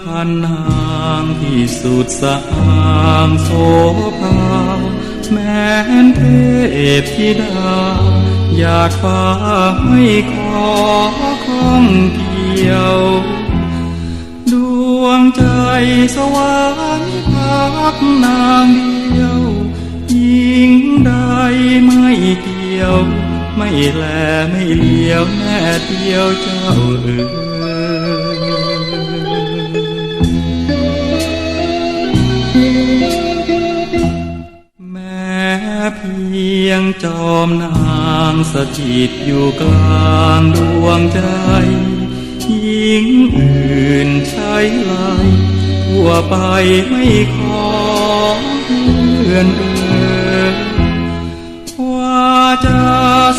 พันนางที่สุดสะอางโสภาแม้นเทพธิดา อยากฟ้าให้ขอข้องเกี่ยว ดวงใจสวรรค์พักนางเดียว ยิงใดไม่เกี่ยว ไม่แลไม่เลี้ยวแน่เดียวเจ้าเอ๋ย จอมนางสถิตอยู่กลางดวงใจหญิงอื่นใช้ไหลทั่วไปไม่ขอเพื่อนเอ่ยว่าจะ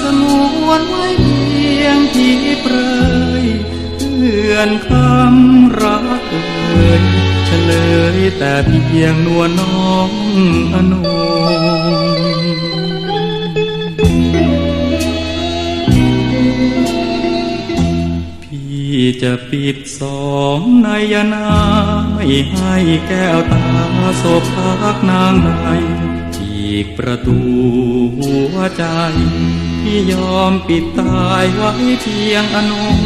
สงวนไว้เพียงที่เปรยเพื่อนคำรักเอ่ยเฉลยแต่เพียงนวลน้องอนุ จะปิดสองนายนาไม่ให้แก้วตาโศพพักนางใดอีกประตูหัวใจที่ยอมปิดตายไว้เพียงอนง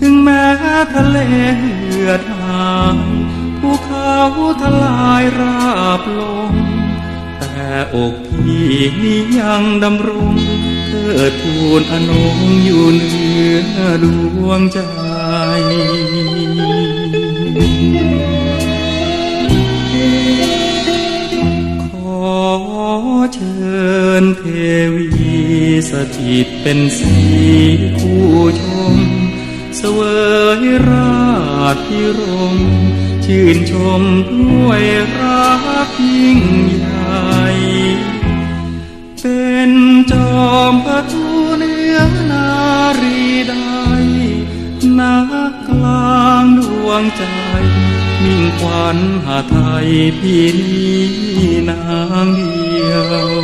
ถึงแม้ทะเลเหือดหายภูเขาทลายราบลง แต่อกพี่นี้ยังดำรงเทิดทูนอนงอยู่เหนือดวงใจ ขอเชิญเทวีสถิตเป็นสีคู่ชม เสวยราชพิรม ชื่นชมด้วยรักยิ่งใหญ่ เป็นจอ วงใจมิ่งขวัญหาไทยพี่นี้นางเดียว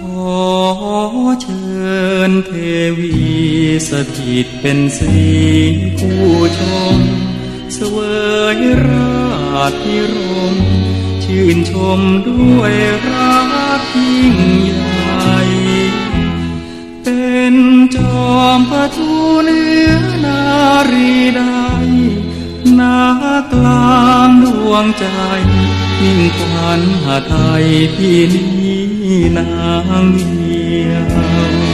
ขอเชิญเทวีสถิตเป็นสีผู้ชม เสวยราชพิรม ชื่นชมด้วยรักยิ่งใหญ่เป็นจอมพระทูเนื้อนารีใดนักกลางดวงใจ มิ่งขวัญหาไทยพี่นี้นางเดียว